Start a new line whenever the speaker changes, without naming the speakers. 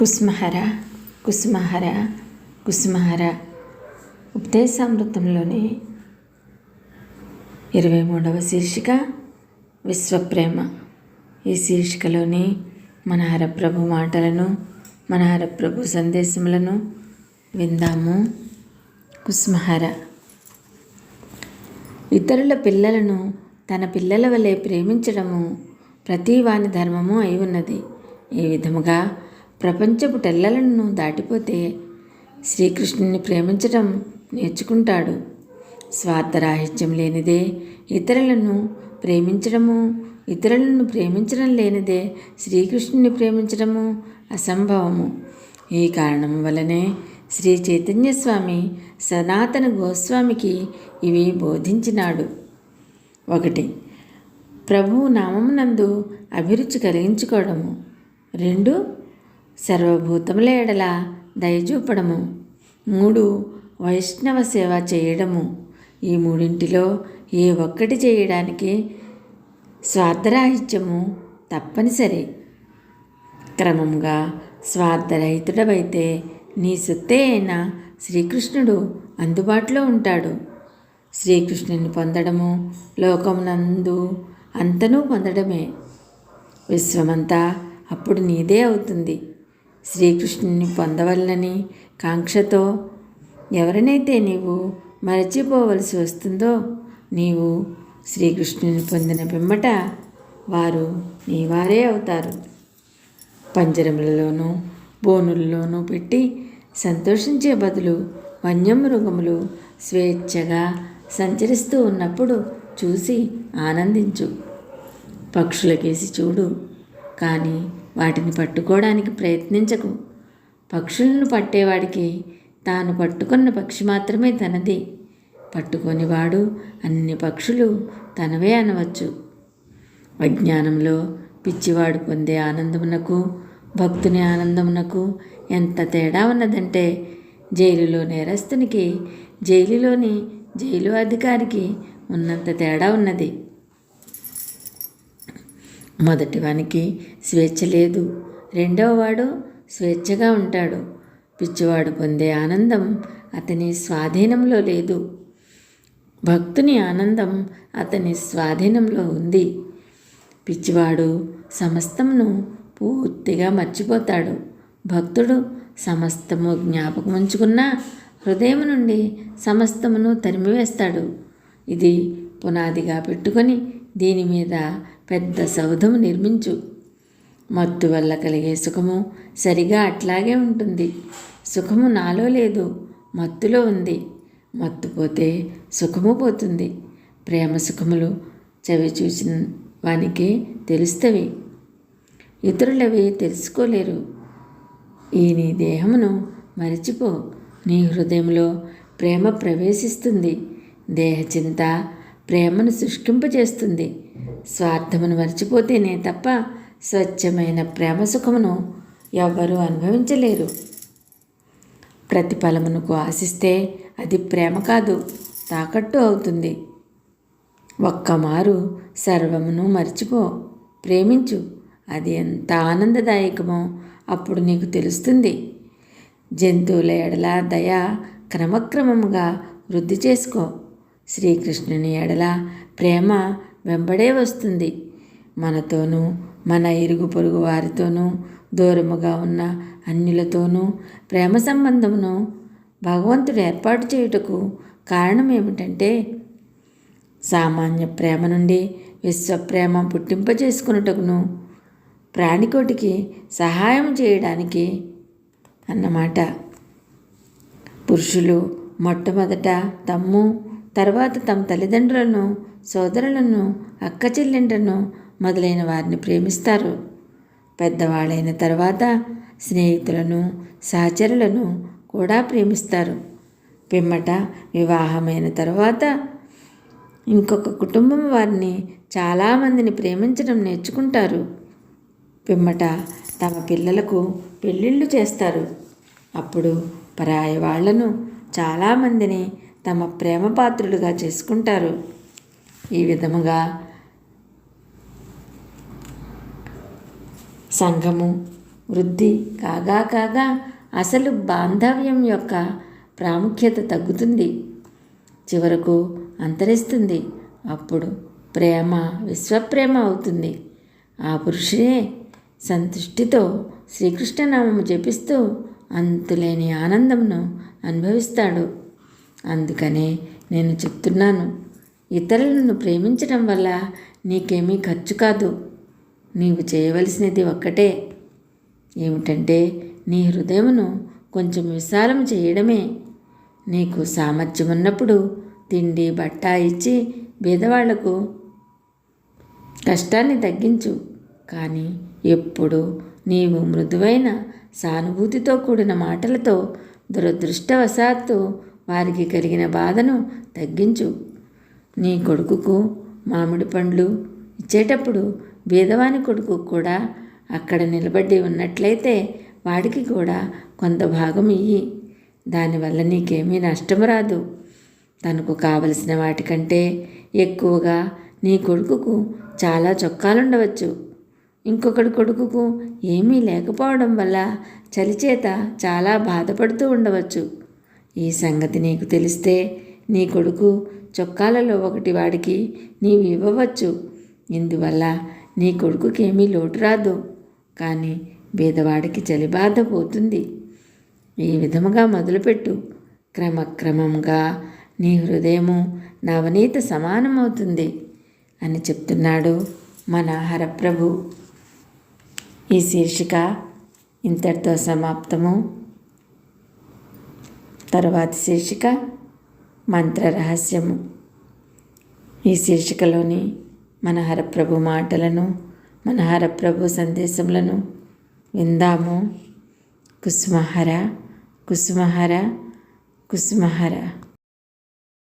కుస్మహర కుసుమహర కుసుమహర. ఉపదేశామృతంలోని ఇరవై మూడవ శీర్షిక విశ్వప్రేమ. ఈ శీర్షికలోని మన హరప్రభు మాటలను మన హరప్రభు సందేశములను విందాము. కుస్మహర. ఇతరుల పిల్లలను తన పిల్లల వలె ప్రేమించడము ప్రతి వాని ధర్మము అయి ఉన్నది. ఈ విధముగా ప్రపంచపు టెల్లలను దాటిపోతే శ్రీకృష్ణుని ప్రేమించటం నేర్చుకుంటాడు. స్వార్థరాహిత్యం లేనిదే ఇతరులను ప్రేమించడము ఇతరులను ప్రేమించడం లేనిదే శ్రీకృష్ణుని ప్రేమించడము అసంభవము. ఈ కారణం వలనే శ్రీ చైతన్య స్వామి సనాతన గోస్వామికి ఇవి బోధించినాడు. ఒకటి ప్రభువు నామమునందు అభిరుచి కలిగించుకోవడము. రెండు సర్వభూతముల ఎడల దయచూపడము. మూడు వైష్ణవ సేవ చేయడము. ఈ మూడింటిలో ఏ ఒక్కటి చేయడానికి స్వార్థరాహిత్యము తప్పనిసరి. క్రమంగా స్వార్థరహితుడవైతే నీ సొత్తే అయిన శ్రీకృష్ణుడు అందుబాటులో ఉంటాడు. శ్రీకృష్ణుని పొందడము లోకమునందు అంతనూ పొందడమే. విశ్వమంతా అప్పుడు నీదే అవుతుంది. శ్రీకృష్ణుని పొందవలనని కాంక్షతో ఎవరినైతే నీవు మరచిపోవలసి వస్తుందో నీవు శ్రీకృష్ణుని పొందిన పిమ్మట వారు నీవారే అవుతారు. పంజరములలోనూ బోనుల్లోనూ పెట్టి సంతోషించే బదులు వన్యమృగములు స్వేచ్ఛగా సంచరిస్తూ ఉన్నప్పుడు చూసి ఆనందించు. పక్షులకేసి చూడు కానీ వాటిని పట్టుకోవడానికి ప్రయత్నించకు. పక్షులను పట్టేవాడికి తాను పట్టుకున్న పక్షి మాత్రమే తనది. పట్టుకొనివాడు అన్ని పక్షులు తనవే అనవచ్చు. అజ్ఞానంలో పిచ్చివాడు పొందే ఆనందమునకు భక్తుని ఆనందమునకు ఎంత తేడా ఉన్నదంటే జైలులో నేరస్తునికి జైలులోని జైలు అధికారికి ఉన్నంత తేడా ఉన్నది. మొదటివానికి స్వేచ్ఛ లేదు. రెండవవాడు స్వేచ్ఛగా ఉంటాడు. పిచ్చివాడు పొందే ఆనందం అతని స్వాధీనంలో లేదు. భక్తుని ఆనందం అతని స్వాధీనంలో ఉంది. పిచ్చివాడు సమస్తమును పూర్తిగా మర్చిపోతాడు. భక్తుడు సమస్తము జ్ఞాపకం ఉంచుకున్న హృదయం నుండి సమస్తమును తరిమివేస్తాడు. ఇది పునాదిగా పెట్టుకొని దీని మీద పెద్ద సౌధము నిర్మించు. మత్తు వల్ల కలిగే సుఖము సరిగా అట్లాగే ఉంటుంది. సుఖము నాలో లేదు మత్తులో ఉంది. మత్తు పోతే సుఖము పోతుంది. ప్రేమ సుఖములు చవి చూసిన వానికి తెలుస్తవి. ఇతరులవి తెలుసుకోలేరు. ఈ నీ దేహమును మరిచిపో. నీ హృదయంలో ప్రేమ ప్రవేశిస్తుంది. దేహచింత ప్రేమను శుష్కింపజేస్తుంది స్వార్థమును మర్చిపోతేనే తప్ప స్వచ్ఛమైన ప్రేమ సుఖమును ఎవ్వరూ అనుభవించలేరు. ప్రతిఫలమునకు ఆశిస్తే అది ప్రేమ కాదు తాకట్టు అవుతుంది. ఒక్కమారు సర్వమును మర్చిపో ప్రేమించు. అది ఎంత ఆనందదాయకమో అప్పుడు నీకు తెలుస్తుంది. జంతువుల ఎడల దయ క్రమక్రమముగా వృద్ధి చేసుకో. శ్రీకృష్ణుని ఎడల ప్రేమ వెంబడే వస్తుంది. మనతోనూ మన ఇరుగు పొరుగు వారితోనూ దూరముగా ఉన్న అన్యులతోనూ ప్రేమ సంబంధమును భగవంతుడు ఏర్పాటు చేయుటకు కారణం ఏమిటంటే సామాన్య ప్రేమ నుండి విశ్వప్రేమ పుట్టింపజేసుకున్నటకును ప్రాణికోటికి సహాయం చేయడానికి అన్నమాట. పురుషులు మొట్టమొదట తమ్ము తర్వాత తమ తల్లిదండ్రులను సోదరులను అక్క చెల్లెండ్రను మొదలైన వారిని ప్రేమిస్తారు. పెద్దవాళ్ళైన తర్వాత స్నేహితులను సహచరులను కూడా ప్రేమిస్తారు. పిమ్మట వివాహమైన తర్వాత ఇంకొక కుటుంబం వారిని చాలామందిని ప్రేమించడం నేర్చుకుంటారు. పిమ్మట తమ పిల్లలకు పెళ్ళిళ్ళు చేస్తారు. అప్పుడు పరాయి వాళ్ళను చాలామందిని తమ ప్రేమ పాత్రులుగా చేసుకుంటారు. ఈ విధముగా సంఘము వృద్ధి కాగా కాగా అసలు బాంధవ్యం యొక్క ప్రాముఖ్యత తగ్గుతుంది. చివరకు అంతరిస్తుంది. అప్పుడు ప్రేమ విశ్వప్రేమ అవుతుంది. ఆ పురుషుడే సంతుష్టితో శ్రీకృష్ణనామము జపిస్తూ అంతులేని ఆనందమును అనుభవిస్తాడు. అందుకనే నేను చెప్తున్నాను ఇతరులను ప్రేమించడం వల్ల నీకేమీ ఖర్చు కాదు. నీవు చేయవలసినది ఒక్కటే. ఏమిటంటే నీ హృదయమును కొంచెం విశాలం చేయడమే. నీకు సామర్థ్యం ఉన్నప్పుడు తిండి బట్ట ఇచ్చి బీదవాళ్ళకు కష్టాన్ని తగ్గించు. కానీ ఎప్పుడు నీవు మృదువైన సానుభూతితో కూడిన మాటలతో దురదృష్టవశాత్తు వారికి కలిగిన బాధను తగ్గించు. నీ కొడుకుకు మామిడి పండ్లు ఇచ్చేటప్పుడు బీదవాని కొడుకు కూడా అక్కడ నిలబడి ఉన్నట్లయితే వాడికి కూడా కొంత భాగం ఇయ్యి. దానివల్ల నీకేమీ నష్టం రాదు. తనకు కావలసిన వాటికంటే ఎక్కువగా నీ కొడుకుకు చాలా చొక్కాలుండవచ్చు. ఇంకొకటి కొడుకుకు ఏమీ లేకపోవడం వల్ల చలిచేత చాలా బాధపడుతూ ఉండవచ్చు. ఈ సంగతి నీకు తెలిస్తే నీ కొడుకు చొక్కాలలో ఒకటి వాడికి నీవు ఇవ్వవచ్చు. ఇందువల్ల నీ కొడుకుకేమీ లోటు రాదు. కానీ బీదవాడికి చలి బాధ పోతుంది. ఈ విధముగా మొదలుపెట్టు. క్రమక్రమంగా నీ హృదయము నవనీత సమానమవుతుంది అని చెప్తున్నాడు మన హరప్రభు ఈ శీర్షిక ఇంతటితో సమాప్తము. తరువాతి శీర్షిక మంత్ర రహస్యము ఈ శీర్షికలోని మన హరప్రభు మాటలను మన హరప్రభు సందేశములను విందాము. కుసుమహర కుసుమహర కుసుమహర.